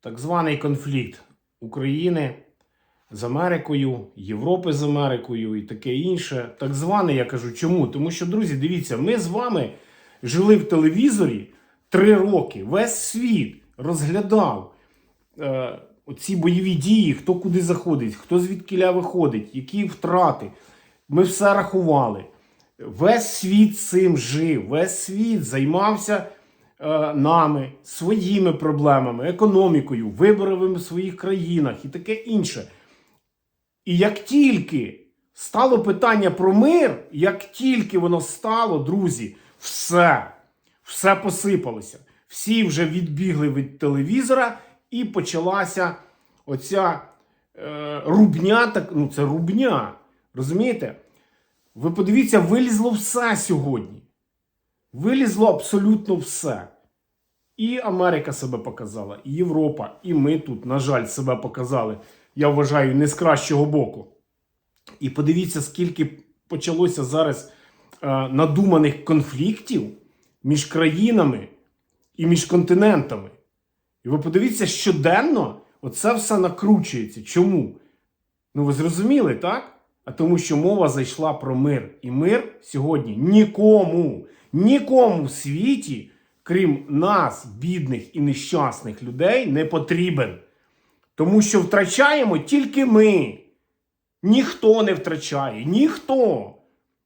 так званий конфлікт України з Америкою, Європи з Америкою і таке інше. Так званий, я кажу, чому? Тому що, друзі, дивіться, ми з вами жили в телевізорі три роки. Весь світ розглядав е, оці бойові дії, хто куди заходить, хто звідкіля виходить, які втрати. Ми все рахували. Весь світ цим жив, весь світ займався нами, своїми проблемами, економікою, виборами в своїх країнах і таке інше. І як тільки стало питання про мир, як тільки воно стало, друзі, все, все посипалося. Всі вже відбігли від телевізора, і почалася оця е, рубня, так, ну це рубня. Розумієте? Ви подивіться, вилізло все сьогодні. Вилізло абсолютно все. І Америка себе показала, і Європа, і ми тут, на жаль, себе показали. Я вважаю, не з кращого боку. І подивіться, скільки почалося зараз е, надуманих конфліктів між країнами і між континентами. І ви подивіться, щоденно оце все накручується. Чому? Ну, ви зрозуміли, так? А тому, що мова зайшла про мир. І мир сьогодні нікому, нікому в світі, крім нас, бідних і нещасних людей, не потрібен. Тому що втрачаємо тільки ми. Ніхто не втрачає, ніхто.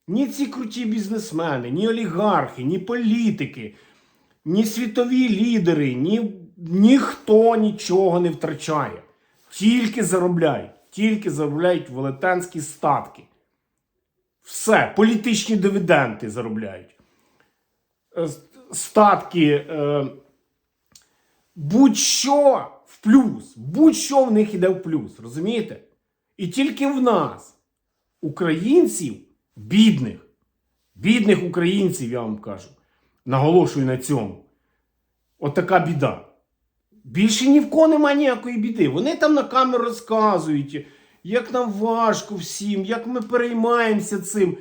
Ні ці круті бізнесмени, ні олігархи, ні політики, ні світові лідери, ні, ніхто нічого не втрачає. Тільки заробляють, тільки заробляють велетенські статки. Все, політичні дивіденди заробляють. Е, Статки. Е, будь-що в плюс, будь-що в них іде в плюс, розумієте? І тільки в нас, українців, бідних, бідних українців, я вам кажу, наголошую на цьому. Отака біда. Більше ні в кого немає ніякої біди. Вони там на камеру розказують, як нам важко всім, як ми переймаємося цим.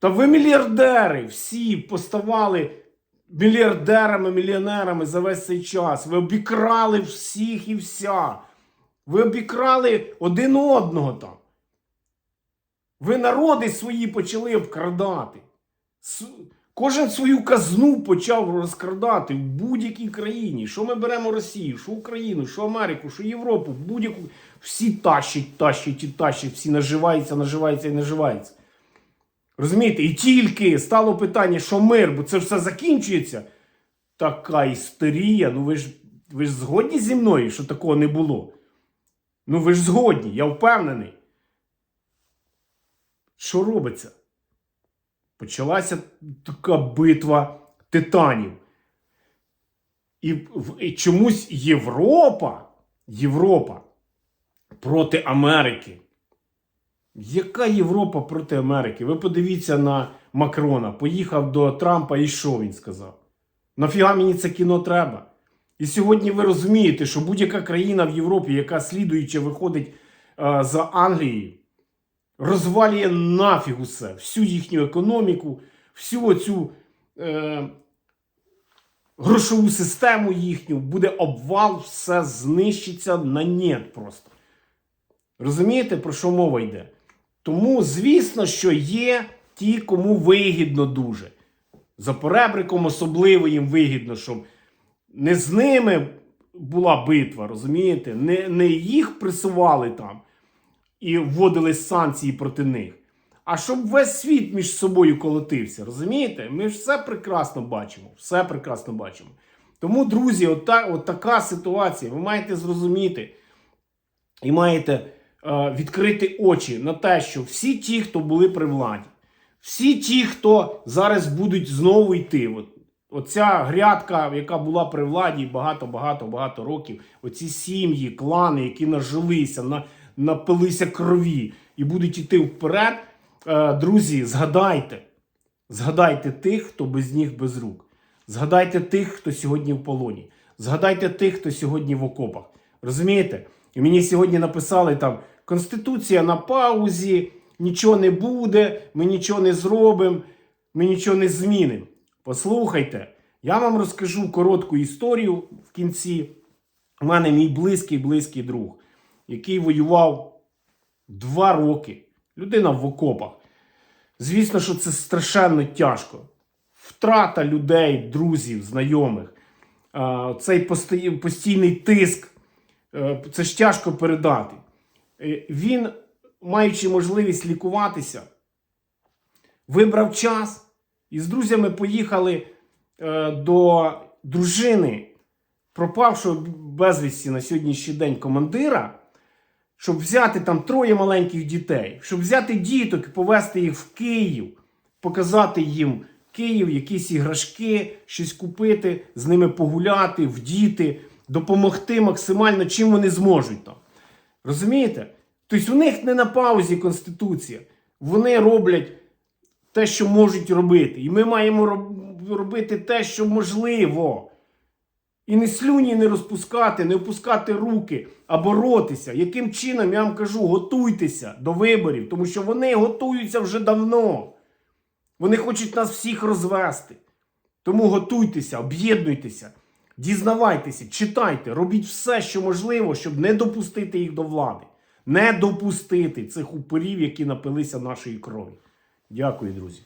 Та ви мільярдери всі поставали мільярдерами, мільйонерами за весь цей час. Ви обікрали всіх і вся. Ви обікрали один одного там. Ви народи свої почали обкрадати. Кожен свою казну почав розкрадати в будь-якій країні. Що ми беремо Росію, що Україну, що Америку, що Європу, будь-яку. Всі тащать, тащать і тащать, всі наживаються, наживаються і наживаються. Розумієте? І тільки стало питання, що мир, бо це все закінчується. Така істерія. Ну ви ж, ви ж згодні зі мною, що такого не було? Ну ви ж згодні, я впевнений. Що робиться? Почалася така битва титанів. І, і чомусь Європа, Європа проти Америки. Яка Європа проти Америки? Ви подивіться на Макрона. Поїхав до Трампа і що він сказав? Нафіга мені це кіно треба? І сьогодні ви розумієте, що будь-яка країна в Європі, яка слідуючи виходить е, за Англією, розвалює нафіг усе, всю їхню економіку, всю оцю е, грошову систему їхню, буде обвал, все знищиться на нет просто. Розумієте, про що мова йде? Тому, звісно, що є ті, кому вигідно дуже. За поребриком особливо їм вигідно, щоб не з ними була битва, розумієте? Не, не їх присували там і вводили санкції проти них. А щоб весь світ між собою колотився, розумієте? Ми ж все прекрасно бачимо. Все прекрасно бачимо. Тому, друзі, от, та, от така ситуація. Ви маєте зрозуміти і маєте відкрити очі на те, що всі ті, хто були при владі, всі ті, хто зараз будуть знову йти. От, оця грядка, яка була при владі багато-багато багато років, оці сім'ї, клани, які нажилися, на, напилися крові і будуть йти вперед. Е, друзі, згадайте, згадайте тих, хто без ніг, без рук. Згадайте тих, хто сьогодні в полоні. Згадайте тих, хто сьогодні в окопах. Розумієте? І мені сьогодні написали там Конституція на паузі, нічого не буде, ми нічого не зробимо, ми нічого не змінимо. Послухайте, я вам розкажу коротку історію в кінці. У мене мій близький близький друг, який воював два роки. Людина в окопах. Звісно, що це страшенно тяжко. Втрата людей, друзів, знайомих, цей постійний тиск. е, Це ж тяжко передати. Е, Він, маючи можливість лікуватися, вибрав час і з друзями поїхали е, до дружини пропавшого безвісті на сьогоднішній день командира, щоб взяти там троє маленьких дітей, щоб взяти діток і повезти їх в Київ, показати їм Київ, якісь іграшки, щось купити, з ними погуляти, вдіти, допомогти максимально, чим вони зможуть там. Розумієте? Тобто у них не на паузі Конституція. Вони роблять те, що можуть робити. І ми маємо робити те, що можливо. І не слюні не розпускати, не опускати руки, а боротися. Яким чином, я вам кажу, готуйтеся до виборів, тому що вони готуються вже давно. Вони хочуть нас всіх розвести. Тому готуйтеся, об'єднуйтеся, дізнавайтеся, читайте, робіть все, що можливо, щоб не допустити їх до влади. Не допустити цих упорів, які напилися нашої крові. Дякую, друзі.